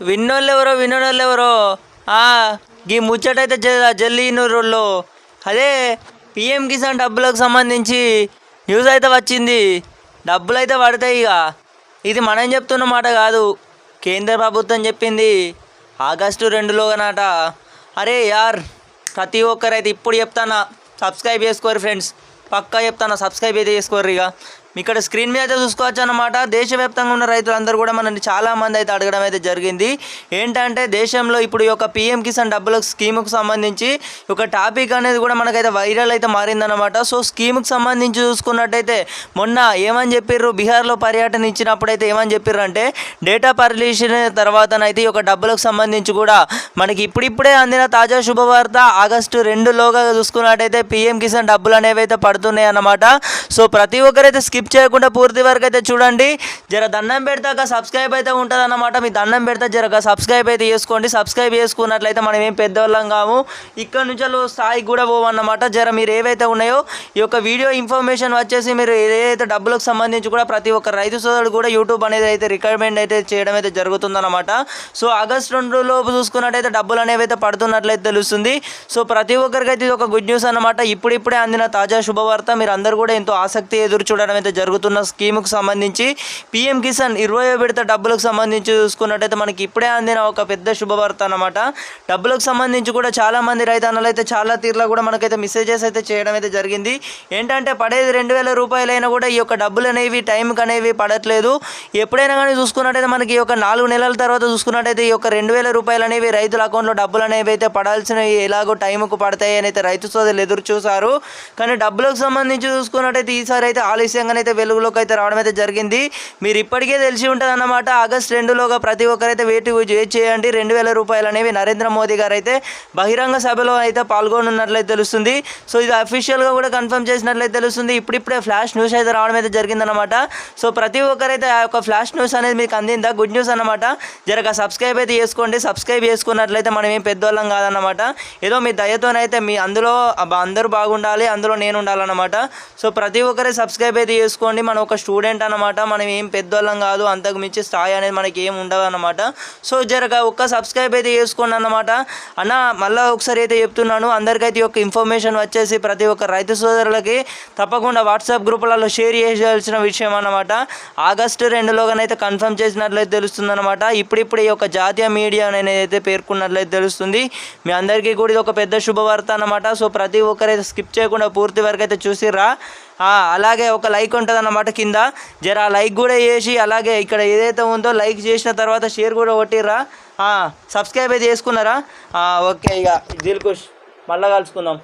విన్నోళ్ళు ఎవరో వినోళ్ళు ఎవరో గీ ముచ్చటైతే జల్లి నూరులో అదే పిఎం కిసాన్ డబ్బులకు సంబంధించి న్యూస్ అయితే వచ్చింది. డబ్బులు అయితే పడతాయి ఇక ఇది మనం చెప్తున్న మాట కాదు. కేంద్ర ప్రభుత్వం చెప్పింది. ఆగస్టు రెండులోగానట అరే యార్ ప్రతి ఒక్కరైతే ఇప్పుడు చెప్తానా? సబ్స్క్రైబ్ చేసుకోరు ఫ్రెండ్స్. పక్కా చెప్తాను? సబ్స్క్రైబ్ అయితే చేసుకోరు ఇక ఇక్కడ స్క్రీన్ మీద అయితే చూసుకోవచ్చు అనమాట దేశవ్యాప్తంగా ఉన్న రైతులందరూ కూడా మనల్ని చాలా మంది అయితే అడగడం అయితే జరిగింది. ఏంటంటే దేశంలో ఇప్పుడు ఈ యొక్క పిఎం కిసాన్ డబ్బుల స్కీముకు సంబంధించి ఒక టాపిక్ అనేది కూడా మనకైతే వైరల్ అయితే మారిందనమాట సో స్కీముకి సంబంధించి చూసుకున్నట్టయితే మొన్న ఏమని చెప్పిర్రు? బీహార్లో పర్యటన ఇచ్చినప్పుడు అయితే ఏమని చెప్పిర్రు అంటే డేటా పరిలీషన్ తర్వాతనైతే ఈ యొక్క డబ్బులకు సంబంధించి కూడా మనకి ఇప్పుడిప్పుడే అందిన తాజా శుభవార్త ఆగస్టు రెండులోగా చూసుకున్నట్టయితే పిఎం కిసాన్ డబ్బులు అనేవి అయితే పడుతున్నాయి అన్నమాట. సో ప్రతి ఒక్కరైతే స్కిప్ చేయకుండా పూర్తి వరకు అయితే చూడండి. జర దండం పెడతాక సబ్స్క్రైబ్ అయితే ఉంటుంది అన్నమాట మీ దండం పెడతా జర సబ్స్క్రైబ్ అయితే చేసుకోండి. సబ్స్క్రైబ్ చేసుకున్నట్లయితే మనం ఏం పెద్దవాళ్ళం కాము. ఇక్కడ నుంచి స్థాయికి కూడా పోవన్నమాట. జర మీరు ఏవైతే ఉన్నాయో ఈ యొక్క వీడియో ఇన్ఫర్మేషన్ వచ్చేసి మీరు ఏదైతే డబ్బులకు సంబంధించి కూడా ప్రతి ఒక్క రైతు సోదరుడు కూడా యూట్యూబ్ అనేది అయితే రికమెండ్ అయితే చేయడం అయితే జరుగుతుందన్నమాట. సో ఆగస్ట్ రెండు లోపు చూసుకున్నట్టయితే డబ్బులు అనేవి అయితే పడుతున్నట్లయితే తెలుస్తుంది. సో ప్రతి ఒక్కరికైతే ఇది ఒక గుడ్ న్యూస్ అన్నమాట. ఇప్పుడిప్పుడే అందిన తాజా శుభవార్త. మీరు అందరూ కూడా ఎంతో ఆసక్తి ఎదురు చూడడం అయితే జరుగుతున్న స్కీముకు సంబంధించి పిఎం కిసాన్ ఇరవై విడత డబ్బులకు సంబంధించి చూసుకున్నట్టయితే మనకి ఇప్పుడే అందిన ఒక పెద్ద శుభవార్త అనమాట డబ్బులకు సంబంధించి కూడా చాలామంది రైతన్నలు అయితే చాలా తీరులో కూడా మనకైతే మెసేజెస్ అయితే చేయడం అయితే జరిగింది. ఏంటంటే పడేది రెండు వేల రూపాయలైనా కూడా ఈ యొక్క డబ్బులు అనేవి టైంకి అనేవి పడట్లేదు. ఎప్పుడైనా కానీ చూసుకున్నట్టయితే మనకి ఈ యొక్క నాలుగు నెలల తర్వాత చూసుకున్నట్టయితే ఈ యొక్క రెండు వేల రూపాయలు అనేవి రైతుల అకౌంట్లో డబ్బులు అనేవి అయితే పడాల్సినవి ఎలాగో టైంకు పడతాయి అని అయితే రైతు సోదరులు ఎదురు చూశారు. కానీ డబ్బులకు సంబంధించి చూసుకున్నట్టయితే ఈసారి అయితే ఆలస్యంగానే అయితే వెలుగులోకి అయితే రావడం అయితే జరిగింది. మీరు ఇప్పటికే తెలిసి ఉంటుంది అన్నమాట ఆగస్ట్ రెండులోగా ప్రతి ఒక్కరైతే వేటి వెయిట్ చేయండి. రెండు వేల రూపాయలు అనేవి నరేంద్ర మోదీ గారు అయితే బహిరంగ సభలో అయితే పాల్గొనున్నట్లయితే తెలుస్తుంది. సో ఇది అఫీషియల్గా కూడా కన్ఫర్మ్ చేసినట్లయితే తెలుస్తుంది. ఇప్పుడిప్పుడే ఫ్లాష్ న్యూస్ అయితే రావడం అయితే జరిగిందన్నమాట. సో ప్రతి ఒక్కరైతే ఆ యొక్క ఫ్లాష్ న్యూస్ అనేది మీకు అందిందా? గుడ్ న్యూస్ అన్నమాట. జరగ సబ్స్క్రైబ్ అయితే చేసుకోండి. సబ్స్క్రైబ్ చేసుకున్నట్లయితే మనం ఏం పెద్దవాళ్ళం కాదన్నమాట. ఏదో మీ దయతోనైతే మీ అందులో అందరూ బాగుండాలి అందులో నేను ఉండాలన్నమాట. సో ప్రతి ఒక్కరే సబ్స్క్రైబ్ అయితే చేసుకోండి మనం ఒక స్టూడెంట్ అనమాట మనం ఏం పెద్దవాళ్ళం కాదు అంతకు మించి స్థాయి అనేది మనకి ఏం ఉండదు అనమాట సో జరగ ఒక్క సబ్స్క్రైబ్ అయితే చేసుకోండి అనమాట అన్న మళ్ళీ ఒకసారి అయితే చెప్తున్నాను అందరికైతే ఈ యొక్క ఇన్ఫర్మేషన్ వచ్చేసి ప్రతి ఒక్క రైతు సోదరులకి తప్పకుండా వాట్సాప్ గ్రూపులలో షేర్ చేయాల్సిన విషయం అనమాట ఆగస్టు రెండులోగానైతే కన్ఫర్మ్ చేసినట్లయితే తెలుస్తుంది అనమాట ఇప్పుడిప్పుడు ఈ యొక్క జాతీయ మీడియా అనేది అయితే పేర్కొన్నట్లయితే తెలుస్తుంది. మీ అందరికీ కూడా ఇది ఒక పెద్ద శుభవార్త అనమాట సో ప్రతి ఒక్కరైతే స్కిప్ చేయకుండా పూర్తి వరకు అయితే చూసిర్రా. అలాగే ఒక లైక్ ఉంటుంది అన్నమాట కింద. జర లైక్ కూడా చేసి అలాగే ఇక్కడ ఏదైతే ఉందో లైక్ చేసిన తర్వాత షేర్ కూడా కొట్టిర్రా. సబ్స్క్రైబ్ అయితే చేసుకున్నారా ఓకే ఇక దిల్కుష్ మళ్ళీ కలుసుకుందాం.